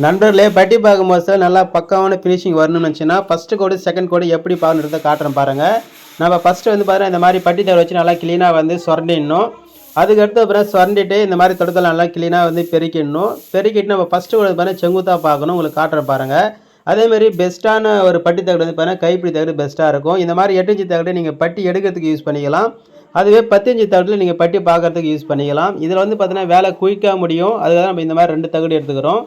நண்பர்களே பட்டி பார்க்கும்போது நல்லா பக்காவான ஃபினிஷிங் வரணும்னு வச்சுன்னா ஃபஸ்ட்டு கோடு செகண்ட் கோடு எப்படி பார்க்கணுன்றத காட்டுறேன் பாருங்கள் நம்ம ஃபஸ்ட்டு வந்து பாருங்கள் இந்த மாதிரி பட்டி தடவை வச்சு நல்லா க்ளீனாக வந்து சுரண்டிடணும். அதுக்கடுத்து அப்புறம் சுரண்டிட்டு இந்த மாதிரி தொடத்தில் நல்லா க்ளீனாக வந்து பெருக்கிடணும். பெருக்கிட்டு நம்ம ஃபஸ்ட்டு கோடு பாருங்கள் செங்குத்தாக பார்க்கணும். உங்களுக்கு காட்டுறேன் பாருங்கள் அதேமாதிரி பெஸ்ட்டான ஒரு பட்டி தகடு வந்து பார்த்தீங்கன்னா கைப்பிடி தகடு பெஸ்ட்டாக இருக்கும். இந்த மாதிரி எட்டு இன்ச்சு தகடு நீங்கள் பட்டி எடுக்கிறதுக்கு யூஸ் பண்ணிக்கலாம். அதுவே பத்தஞ்சு தகட்டில் நீங்கள் பட்டி பார்க்கறதுக்கு யூஸ் பண்ணிக்கலாம். இதில் வந்து பார்த்தீங்கன்னா வேலை குயிக்காக முடியும். அதுக்காக நம்ம இந்த மாதிரி ரெண்டு தகடு எடுத்துக்கிறோம்.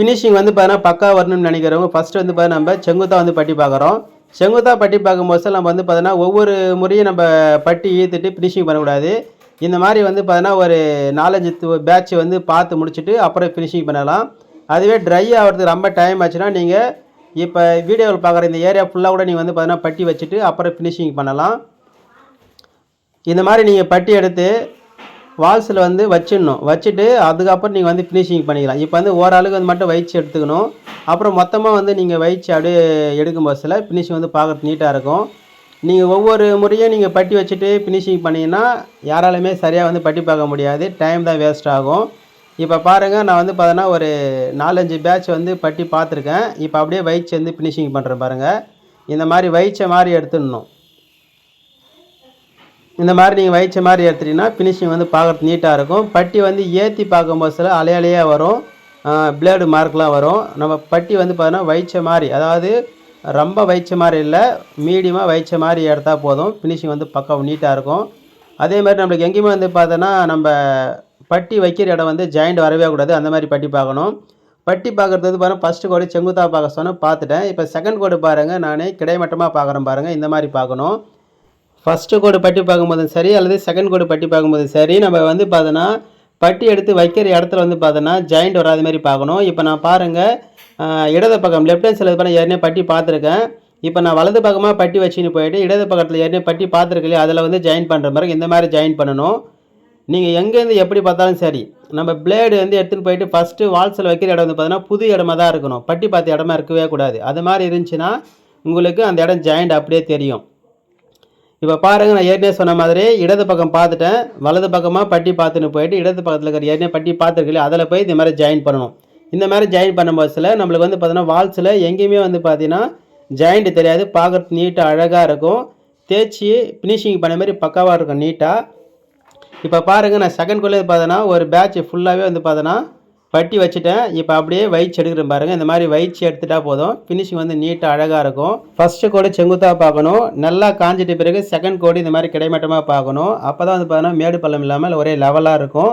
ஃபினிஷிங் வந்து பார்த்தீங்கன்னா பக்கா வரணும்னு நினைக்கிறவங்க ஃபஸ்ட்டு வந்து பார்த்தீங்கன்னா நம்ம செங்குத்தா வந்து பட்டி பார்க்குறோம் செங்குத்தா பட்டி பார்க்கும்போது நம்ம வந்து பார்த்தோன்னா ஒவ்வொரு முறையும் நம்ம பட்டி ஈத்துட்டு ஃபினிஷிங் பண்ணக்கூடாது. இந்த மாதிரி வந்து பார்த்தீங்கன்னா ஒரு நாலஞ்சு பேட்ச் வந்து பார்த்து முடிச்சுட்டு அப்புறம் ஃபினிஷிங் பண்ணலாம். அதுவே ட்ரை ஆகிறதுக்கு ரொம்ப டைம் ஆச்சுன்னா நீங்கள் இப்போ வீடியோவில் பார்க்குற இந்த ஏரியா ஃபுல்லாக கூட நீங்கள் வந்து பார்த்தீங்கன்னா பட்டி வச்சுட்டு அப்புறம் ஃபினிஷிங் பண்ணலாம். இந்த மாதிரி நீங்கள் பட்டி எடுத்து வால்ஸில் வந்து வச்சிடணும். வச்சுட்டு அதுக்கப்புறம் நீங்கள் வந்து ஃபினிஷிங் பண்ணிக்கலாம். இப்போ வந்து ஓரளவுக்கு வந்து மட்டும் வயிற்று எடுத்துக்கணும். அப்புறம் மொத்தமாக வந்து நீங்கள் வயிற்று அப்படியே எடுக்கும் பஸ்ஸில் ஃபினிஷிங் வந்து பார்க்குறது நீட்டாக இருக்கும். நீங்கள் ஒவ்வொரு முறையும் நீங்கள் பட்டி வச்சுட்டு ஃபினிஷிங் பண்ணிங்கன்னா யாராலுமே சரியாக வந்து பட்டி பார்க்க முடியாது. டைம் தான் வேஸ்ட் ஆகும். இப்போ பாருங்கள் நான் வந்து பார்த்தோன்னா ஒரு நாலஞ்சு பேட்ச் வந்து பட்டி பார்த்துருக்கேன். இப்போ அப்படியே வயிற்று வந்து ஃபினிஷிங் பண்ணுறேன் பாருங்கள் இந்த மாதிரி வயிற்றை மாதிரி எடுத்துடணும். இந்த மாதிரி நீங்கள் வைச்ச மாதிரி எடுத்துட்டீங்கன்னா ஃபினிஷிங் வந்து பார்க்குறது நீட்டாக இருக்கும். பட்டி வந்து ஏற்றி பார்க்கும்போது சில அலையலையாக வரும். பிளேடு மார்க்லாம் வரும். நம்ம பட்டி வந்து பார்த்தோன்னா வைச்ச மாதிரி அதாவது ரொம்ப வைச்ச மாதிரி இல்லை மீடியமாக வைச்ச மாதிரி எடுத்தால் போதும். ஃபினிஷிங் வந்து பக்கம் நீட்டாக இருக்கும். அதே மாதிரி நம்மளுக்கு எங்கேயுமே வந்து பார்த்தோன்னா நம்ம பட்டி வைக்கிற இடம் வந்து ஜாயிண்ட் வரவே கூடாது. அந்த மாதிரி பட்டி பார்க்கணும். பட்டி பார்க்குறது வந்து பாருங்கள் ஃபஸ்ட்டு கோடு செங்குத்தாக பார்க்க சொன்னால் பார்த்துட்டேன். இப்போ செகண்ட் கோடு பாருங்கள் நான் கிடைமட்டமாக பார்க்குறேன் பாருங்கள் இந்த மாதிரி பார்க்கணும். ஃபஸ்ட்டு கோடு பட்டி பார்க்கும்போதும் சரி அல்லது செகண்ட் கோடு பட்டி பார்க்கும்போதும் சரி. நம்ம வந்து பார்த்தோன்னா பட்டி எடுத்து வைக்கிற இடத்துல வந்து பார்த்தோன்னா ஜாயிண்ட் வராத மாதிரி பார்க்கணும். இப்போ நான் பாருங்கள் இடது பக்கம் லெஃப்ட் ஹேண்ட் சைடில் பண்ண ஏற்கனவே பட்டி பார்த்துருக்கேன். இப்போ நான் வலது பக்கமாக பட்டி வச்சுன்னு போயிட்டு இடது பக்கத்தில் ஏற்கனவே பட்டி பார்த்துருக்கலையே அதில் வந்து ஜாயின் பண்ணுற மாதிரி இந்த மாதிரி ஜாயின் பண்ணணும். நீங்கள் எங்கேருந்து எப்படி பார்த்தாலும் சரி நம்ம பிளேடு வந்து எடுத்துகிட்டு போயிட்டு ஃபஸ்ட்டு வால்ஸில் வைக்கிற இடம் வந்து பார்த்தோன்னா புது இடமா தான் இருக்கணும். பட்டி பார்த்த இடமா இருக்கவே கூடாது. அது மாதிரி இருந்துச்சுன்னா உங்களுக்கு அந்த இடம் ஜாயிண்ட் அப்படியே தெரியும். இப்போ பாருங்கள் நான் ஏற்கனவே சொன்ன மாதிரி இடது பக்கம் பார்த்துட்டேன். வலது பக்கமாக பட்டி பார்த்துன்னு போயிட்டு இடது பக்கத்தில் இருக்கிற ஏற்கனவே பட்டி பார்த்துருக்கல அதில் போய் இந்த மாதிரி ஜாயின் பண்ணணும். இந்த மாதிரி ஜாயின் பண்ணும்போதுல நம்மளுக்கு வந்து பார்த்தீங்கன்னா வால்ஸில் எங்கேயுமே வந்து பார்த்தீங்கன்னா ஜாயிண்ட் தெரியாது. பார்க்குறது நீட்டாக அழகாக இருக்கும். தேய்ச்சி ஃபினிஷிங் பண்ண மாதிரி பக்காவாக இருக்கும் நீட்டாக இப்போ பாருங்கள் நான் செகண்ட் குள்ளே பார்த்தோன்னா ஒரு பேட்ச் ஃபுல்லாகவே வந்து பார்த்தோன்னா பட்டி வச்சுட்டேன். இப்போ அப்படியே வைச்சு எடுக்கிறேன் பாருங்கள் இந்த மாதிரி வயிற்று எடுத்துட்டா போதும். ஃபினிஷிங் வந்து நீட்டாக அழகாக இருக்கும். ஃபஸ்ட்டு கோடு செங்குத்தாக பார்க்கணும். நல்லா காஞ்சிட்ட பிறகு செகண்ட் கோடு இந்த மாதிரி கிடைமட்டமாக பார்க்கணும். அப்போ தான் வந்து பார்த்தோன்னா மேடு பள்ளம் இல்லாமல் ஒரே லெவலாக இருக்கும்.